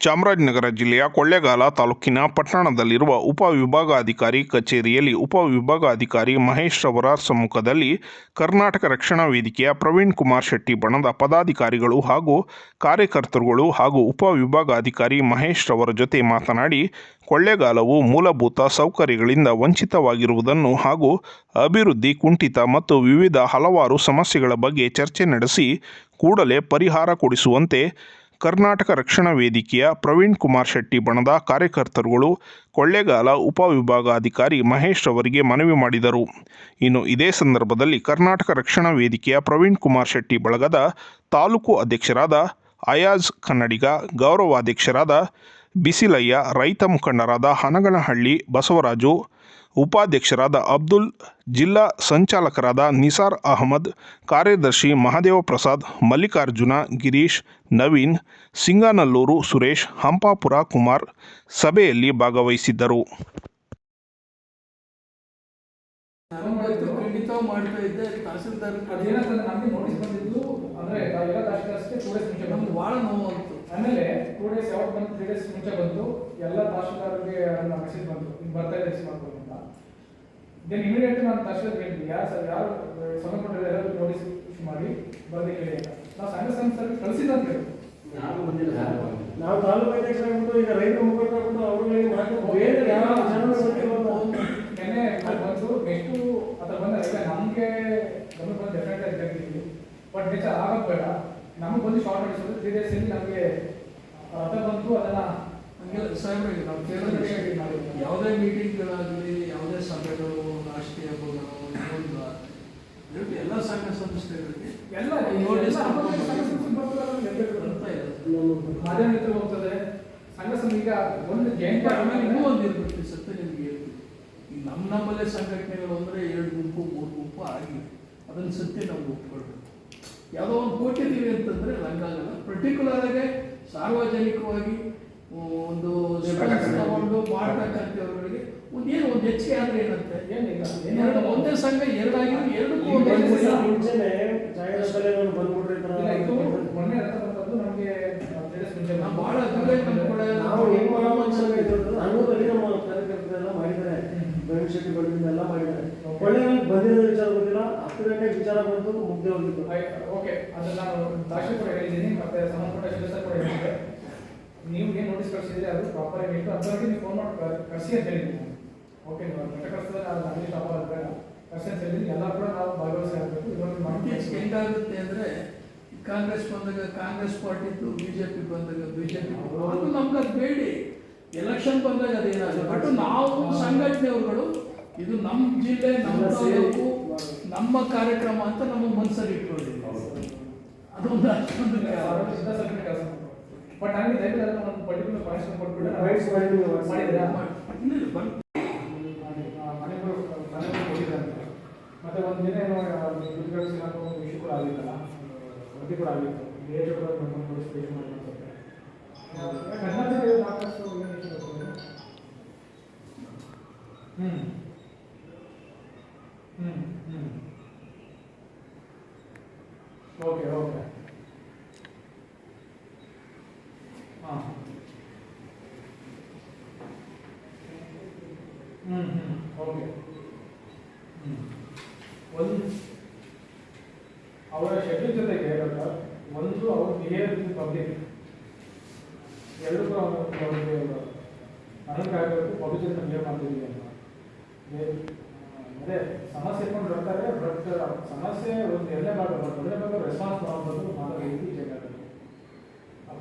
ಚಾಮರಾಜನಗರ ಜಿಲ್ಲೆಯ ಕೊಳ್ಳೇಗಾಲ ತಾಲೂಕಿನ ಪಟ್ಟಣದಲ್ಲಿರುವ ಉಪವಿಭಾಗಾಧಿಕಾರಿ ಕಚೇರಿಯಲ್ಲಿ ಉಪವಿಭಾಗಾಧಿಕಾರಿ ಮಹೇಶ್ ರವರ ಸಮ್ಮುಖದಲ್ಲಿ ಕರ್ನಾಟಕ ರಕ್ಷಣಾ ವೇದಿಕೆಯ ಪ್ರವೀಣ್ ಕುಮಾರ್ ಶೆಟ್ಟಿ ಬಣದ ಪದಾಧಿಕಾರಿಗಳು ಹಾಗೂ ಕಾರ್ಯಕರ್ತರುಗಳು ಹಾಗೂ ಉಪವಿಭಾಗಾಧಿಕಾರಿ ಮಹೇಶ್ ರವರ ಜೊತೆ ಮಾತನಾಡಿ, ಕೊಳ್ಳೇಗಾಲವು ಮೂಲಭೂತ ಸೌಕರ್ಯಗಳಿಂದ ವಂಚಿತವಾಗಿರುವುದನ್ನು ಹಾಗೂ ಅಭಿವೃದ್ಧಿ, ಕುಂಠಿತ ಮತ್ತು ವಿವಿಧ ಹಲವಾರು ಸಮಸ್ಯೆಗಳ ಬಗ್ಗೆ ಚರ್ಚೆ ನಡೆಸಿ, ಕೂಡಲೇ ಪರಿಹಾರ ಕೊಡಿಸುವಂತೆ ಕರ್ನಾಟಕ ರಕ್ಷಣಾ ವೇದಿಕೆಯ ಪ್ರವೀಣ್ ಕುಮಾರ್ ಶೆಟ್ಟಿ ಬಣದ ಕಾರ್ಯಕರ್ತರುಗಳು ಕೊಳ್ಳೇಗಾಲ ಉಪವಿಭಾಗಾಧಿಕಾರಿ ಮಹೇಶ್ ಅವರಿಗೆ ಮನವಿ ಮಾಡಿದರು. ಇನ್ನು ಇದೇ ಸಂದರ್ಭದಲ್ಲಿ ಕರ್ನಾಟಕ ರಕ್ಷಣಾ ವೇದಿಕೆಯ ಪ್ರವೀಣ್ ಕುಮಾರ್ ಶೆಟ್ಟಿ ಬಳಗದ ತಾಲೂಕು ಅಧ್ಯಕ್ಷರಾದ ಅಯಾಜ್ ಕನ್ನಡಿಗ, ಗೌರವಾಧ್ಯಕ್ಷರಾದ ಬಿಸಿಲಯ್ಯ, ರೈತ ಮುಖಂಡರಾದ ಹನಗನಹಳ್ಳಿ ಬಸವರಾಜು ಉಪಾಧ್ಯಕ್ಷರಾದ ಅಬ್ದುಲ್, ಜಿಲ್ಲಾ ಸಂಚಾಲಕರಾದ ನಿಸಾರ್ ಅಹಮದ್, ಕಾರ್ಯದರ್ಶಿ ಮಹಾದೇವ ಪ್ರಸಾದ್ ಮಲ್ಲಿಕಾರ್ಜುನ, ಗಿರೀಶ್, ನವೀನ್, ಸಿಂಗಾನಲ್ಲೂರು ಸುರೇಶ್, ಹಂಪಾಪುರ ಕುಮಾರ್ ಸಭೆಯಲ್ಲಿ ಭಾಗವಹಿಸಿದ್ದರು. ಆಮೇಲೆ ಟೂ ಡೇಸ್ ಯಾವಾಗ ಬಂತು. ಬರ್ತಾ ಇದೆ ದೆನ್ ಇಮಿಡಿಯೇಟ್ ನಾನು ತಕ್ಷಣ ಹೇಳ್ತೀನಿ ಯಾರು ಸರ್ ಯಾರು ಸಂಬಂಧಪಟ್ಟರೆ ಎಲ್ಲರೂ ನೋಟಿಸ್ ಇಶ್ಯೂ ಮಾಡಿ ಬರ್ದೆ ಕೇಳಿ ಅಂತ. ನಾವು ಸಂಘ ಸಂಸ್ಥೆ ಕಳಿಸಿದಂತ ಹೇಳಿ ನಾವು ತಾಲೂಕು ಅಧ್ಯಕ್ಷರಾಗ್ಬಿಟ್ಟು ಈಗ ರೈತರ ಮುಖಂಡರಾಗ್ಬಿಟ್ಟು ಅವ್ರಿಗೆ ಮಾತಾಡ್ಬೇಕು. ಬೇರೆ ಯಾವ ಜನರ ಒಂದು ನೆನ್ನೆ ಬಂದು ನೆಕ್ಸ್ಟು ಅದ್ರ ಬಂದ ಈಗ ನಮಗೆ ಗಮನ ಬಂದು ಡೆಫಿನೆಟ್ ಆಗಿ ತೆಗ್ದಿದ್ವಿ ಬಟ್ ನಿಜ ಆಗೋದು ಬೇಡ. ನಮಗೆ ಬಂದು ಶಾರ್ಟ್ ನೋಟಿಸ್ ತ್ರೀ ಡೇಸ್ ಅಲ್ಲಿ ನಮಗೆ ಅರ್ಥ ಬಂತು ಅದನ್ನ ಹಂಗೆಲ್ಲ ಸಾಹೇಬ್ರಿಗೆ ನಾವು ಯಾವುದೇ ಮೀಟಿಂಗ್ಗಳಾಗಲಿ ಯಾವುದೇ ಸಭೆಗಳು ರಾಷ್ಟ್ರೀಯ ದಯವಿಟ್ಟು ಎಲ್ಲ ಸಂಘ ಸಂಸ್ಥೆಗಳಿಗೆ ಎಲ್ಲ ನೋಡಿ ನೋಟಿಸ್ ನೋಟಿಸ್ ಬರ್ತಾ ಇದೆ ಮಾಧ್ಯಮ ಮಿತ್ರರು ಹೋಗ್ತದೆ ಸಂಘ ಸಂಘ ಒಂದು ಜಯಂತಿ ಇನ್ನೂ ಒಂದು ಇರ್ಬಿಡ್ತೀವಿ ಸತ್ಯ ನಿಮ್ಗೆ ಹೇಳ್ತೀವಿ ಈಗ ನಮ್ಮ ನಮ್ಮಲ್ಲೇ ಸಂಘಟನೆಗಳು ಅಂದರೆ ಎರಡು ಗುಂಪು ಮೂರು ಗುಂಪು ಆಗಿ ಅದನ್ನು ಸತ್ಯ ನಾವು ಒಪ್ಕೊಳ್ಬೇಕು ಯಾವುದೋ ಒಂದು ಕೋಟಿದ್ದೀವಿ ಅಂತಂದರೆ ಹಂಗಾಗಲ್ಲ ಪರ್ಟಿಕ್ಯುಲರ್ ಆಗಿ ಸಾರ್ವಜನಿಕವಾಗಿ ಒಂದು ತಗೊಂಡು ಮಾಡ್ತಕ್ಕಂಥವ್ರಿಗೆ ಒಂದು ಏನು ಒಂದು ಹೆಚ್ಚಿಗೆ ಆದ್ರೆ ಏನಂತೆ? ಏನಿಲ್ಲ ಎರಡು ಒಂದೇ ಸಂಘ ಎರಡಾಗಿರೋ ಎರಡಕ್ಕೂ. ಮುಂಚೆನೆ ಜಾಹೀರಾತಲ್ಲೇ ನಾನು ಬಂದ್ಬಿಟ್ರೆ ಮೊನ್ನೆ ನಮಗೆ ತ್ರೀ ನಾವು ಭಾಳ ದೂರ ನಮ್ಮ ಕಡೆ ನಾವು ಹೆಂಗ್ ಮಾಡೋ ಸಂಘ ಇದ್ದದ್ದು ಹನುಮದಲ್ಲಿ ನಮ್ಮ ಕಾರ್ಯಕರ್ತರೆಲ್ಲ ಮಾಡಿದ್ದಾರೆ. ಎಲ್ಲ ಮಾಡಿದ್ದಾರೆ. ಒಳ್ಳೆ ಬಂದಿರೋ ವಿಚಾರ ಗೊತ್ತಿಲ್ಲ ಹತ್ತು ಗಂಟೆಗೆ ವಿಚಾರ ಬಂದು ಮುಗ್ದೆ ಹೋಗಿತ್ತು. ಓಕೆ ಅದನ್ನ ನಾನು ಕೂಡ ಹೇಳಿದ್ದೀನಿ ಮತ್ತೆ ಸಂಬಂಧಪಟ್ಟ ಶಿಕ್ಷಕ ಕೂಡ ಹೇಳಿದ್ದೆ ನೀವು ಏನು ನೋಟಿಸ್ ಕಳಿಸಿದ್ರೆ ಅದು ಪ್ರಾಪರ್ ಆಗಿ ಇಟ್ಟು ಅದರಲ್ಲಿ ನೀವು ಫೋನ್ ಮಾಡಿ ಕಳಿಸಿ ಅಂತ ಹೇಳಿ ನಾನು ಓಕೆ ನೀವು ಅದನ್ನ ಕಳಿಸಿದ್ರೆ ಅಲ್ಲಿ ಸ್ಟಾಪ್ ಆಗೋದು ಬೇಡ. ಕರ್ಸಿ ಅಂತ ಹೇಳಿದ್ದೀನಿ ಎಲ್ಲ ಕೂಡ ನಾವು ಭಾಗವಹಿಸಿ ಆಗಬೇಕು. ಇದರಲ್ಲಿ ಮಾಹಿತಿ ಹೆಂಗಾಗುತ್ತೆ ಅಂದ್ರೆ ಕಾಂಗ್ರೆಸ್ ಬಂದಾಗ ಕಾಂಗ್ರೆಸ್ ಪಾರ್ಟಿದ್ದು ಬಿಜೆಪಿ ಬಂದಾಗ ಬಿಜೆಪಿ ಅದು ನಮ್ಗೆ ಅದು ಬೇಡಿ. ಎಲೆಕ್ಷನ್ ಬಂದಾಗ ಅದೇನಾಗಲ್ಲ ಬಟ್ ನಾವು ಸಂಘಟನೆಯವ್ರುಗಳು ಇದು ನಮ್ಮ ಜಿಲ್ಲೆ ನಮ್ಮ ತಾಲೂಕು ನಮ್ಮ ಕಾರ್ಯಕ್ರಮ ಅಂತ ನಮ್ಮ ಮನಸ್ಸಲ್ಲಿ ಇಟ್ಕೊಂಡಿದ್ದೀವಿ. ಅದೊಂದು ಅಷ್ಟೊಂದು ಕೆಲಸ. ಬಟ್ ನನಗೆ ದಯವಿಟ್ಟು ಅದನ್ನ ಒಂದು ಪರ್ಟಿಕ್ಯುಲರ್ ಕನೆಕ್ಷನ್ ಕೊಟ್ಬಿಟ್ಟು ರೈಟ್ಸ್ ಮಾಡಿ ನೀವು WhatsApp ಮಾಡಿದ್ದೀರಾ ಇಲ್ಲ, ಇಲ್ಲ, ಮನೆಗಳು ಮನೆಗಳು ಕೊಟ್ಟಿದ್ದಾರೆ. ಮತ್ತೆ ಒಂದು ದಿನ ಏನೋ ಕಳಿಸಿ ಒಂದು ಇಶ್ಯೂ ಕೂಡ ಆಗಿತ್ತಲ್ಲ ವರದಿ ಕೂಡ ಆಗಿತ್ತು ಏಜ್ ಕೂಡ ನಮ್ಮನ್ನು ನೋಡಿ ಸ್ಪೇಸ್ ಮಾಡಿ ಅನ್ಸುತ್ತೆ ಕರ್ನಾಟಕ ಹ್ಞೂ ಹ್ಞೂ ಹ್ಞೂ ಓಕೆ ಓಕೆ ಹಾಂ ಹ್ಞೂ ಹ್ಞೂ ಓಕೆ ಒಂದು ಅವರ ಶೆಡ್ಯೂಲ್ ಜೊತೆಗೆ ಡಾಕ್ಟರ್ ಒಂದು ಅವ್ರ ಬಿಹೇವಿಯರ್ ಪಬ್ಲಿಕ್ ಎರಡು ಅವ್ರಿಗೆ ಆಗಬೇಕು ಪಬ್ಲಿಕ್ ಜೊತೆ ಬಿಹೇವ್ ಮಾಡ್ತಿದ್ದೀವಿ ಅಂತ ಅದೇ ಸಮಸ್ಯೆ ಇಟ್ಕೊಂಡು ಬರ್ತಾರೆ ಬಟ್ ಸಮಸ್ಯೆ ಒಂದು ಎರಡನೇ ಭಾಗ ಭಾಗ ರೆಸ್ಪಾನ್ಸ್ ಮಾಡಬಹುದು ಮಾತ್ರ ರೀತಿ ಇದೆ ಆ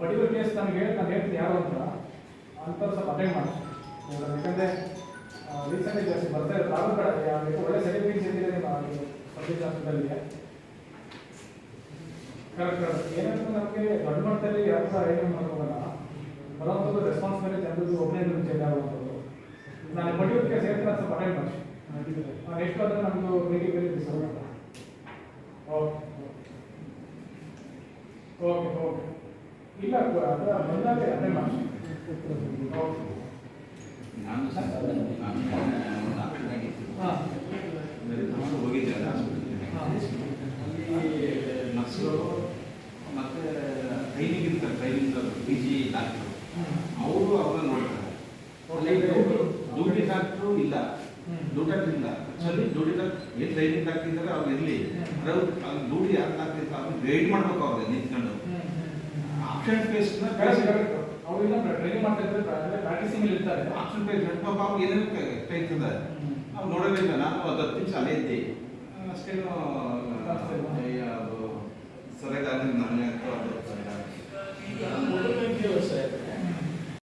ಪರ್ಟಿಕ್ಯುಲರ್ ಕೇಸ್ ನನಗೆ ನಾನು ಹೇಳ್ತೀನಿ ಯಾರು ಅಂತ. ಅಂಥವ್ರು ಸ್ವಲ್ಪ ಅಟೆಂಡ್ ಮಾಡಿ. ಯಾಕಂದರೆ ರೀಸೆಂಟಾಗಿ ಜಾಸ್ತಿ ಬರ್ತಾ ಇರೋದು ನಾನು ಕಡೆ ಒಳ್ಳೆ ಸರ್ಟಿಫಿಕೇಟ್ಸ್ ಇದ್ದಿದೆ ನಿಮ್ಮ ಪಬ್ಲಿಕ್ ಹಾಸ್ಪಿಟಲ್ಗೆ ಕರೆಕ್ಟ್ ಕರೆಕ್ಟ್ ಏನಂದ್ರೆ ನಮಗೆ ದೊಡ್ಡ ಮಟ್ಟದಲ್ಲಿ ಯಾವ ಥರ ಐಟಮ್ ಮಾಡ್ಕೋಬೇಡ ಬರೋಂಥದ್ದು ರೆಸ್ಪಾನ್ಸ್ ಮೇಲೆ ಜನರದ್ದು ಒಬ್ಬನೇ ಚೇಂಜ್ ಆಗುವಂಥದ್ದು. ನಾನು ಪರ್ಟಿಕ್ಯುಲರ್ ಕೇಸ್ ಹೇಳ್ತೀನಿ ಸ್ವಲ್ಪ ಅಟೆಂಡ್ ಮಾಡಿ. ಎಷ್ಟು ಆದರೆ ನಮ್ಮದು ಮೀಟಿಂಗ್ ಓಕೆ. Okay okay. ಇಲ್ಲ ಅದರ ಬಂದಾಗೆ ಅದೇ ನಾನು ಸಹ ನಾನು ಹೋಗಿದ್ದೆ ಅಲ್ಲಿ ನರ್ಸ್ಗಳು ಮತ್ತೆ ಟ್ರೈನಿಂಗ್ ಇರ್ತಾರೆ ಟ್ರೈನಿಂಗ್ ಪಿ ಜಿ ಡಾಕ್ಟ್ರು ಅವರು ಅವ್ರನ್ನ ನೋಡ್ತಾರೆ. ಡ್ಯೂಟಿ ಡಾಕ್ಟ್ರು ಇಲ್ಲ. ಡ್ಯೂಟಿಲ್ಲ ಆ್ಯಕ್ಚುಲಿ ಡ್ಯೂಟಿ ಡಾಕ್ಟರ್ ಏನು ಟ್ರೈನಿಂಗ್ ಹಾಕ್ತಿದ್ದಾರೆ ಅವ್ರು ಇರಲಿ. ಅದ್ರ ಅಲ್ಲಿ ಡ್ಯೂಟಿ ಯಾರು ಹಾಕ್ತಿರ್ತಾರೆ ಅವ್ರನ್ನ ಗೈಡ್ ಮಾಡ್ಬೇಕು ಅವ್ರಿಗೆ ನಿಂತ್ಕೊಂಡು. ಆಪ್ಷನ್ ಪೇಸ್ಟ್ನ ಅವರೆಲ್ಲ ಟ್ರೈನಿಂಗ್ ಮಾಡ್ತಾ ಇದ್ದಾರೆ ಪ್ರಾಕ್ಟೀಸಿಂಗ್ ಇರ್ತಾರೆ. ಆಪ್ಷನ್ ಪೇಸ್ಟ್ ಪಾಪ ಅವ್ರಿಗೆ ಏನೇನು ಕೈತದ ನಾವು ನೋಡಬೇಕು ನಾನು ಅದು ಹತ್ತು ನಿಮಿಷ ಅಲ್ಲೇ ಇದ್ದೆ ಅಷ್ಟೇನು ಅದು ಸರಿಯಾಗಿ ನಾನು ಅದು ಸರಿಯಾಗಿ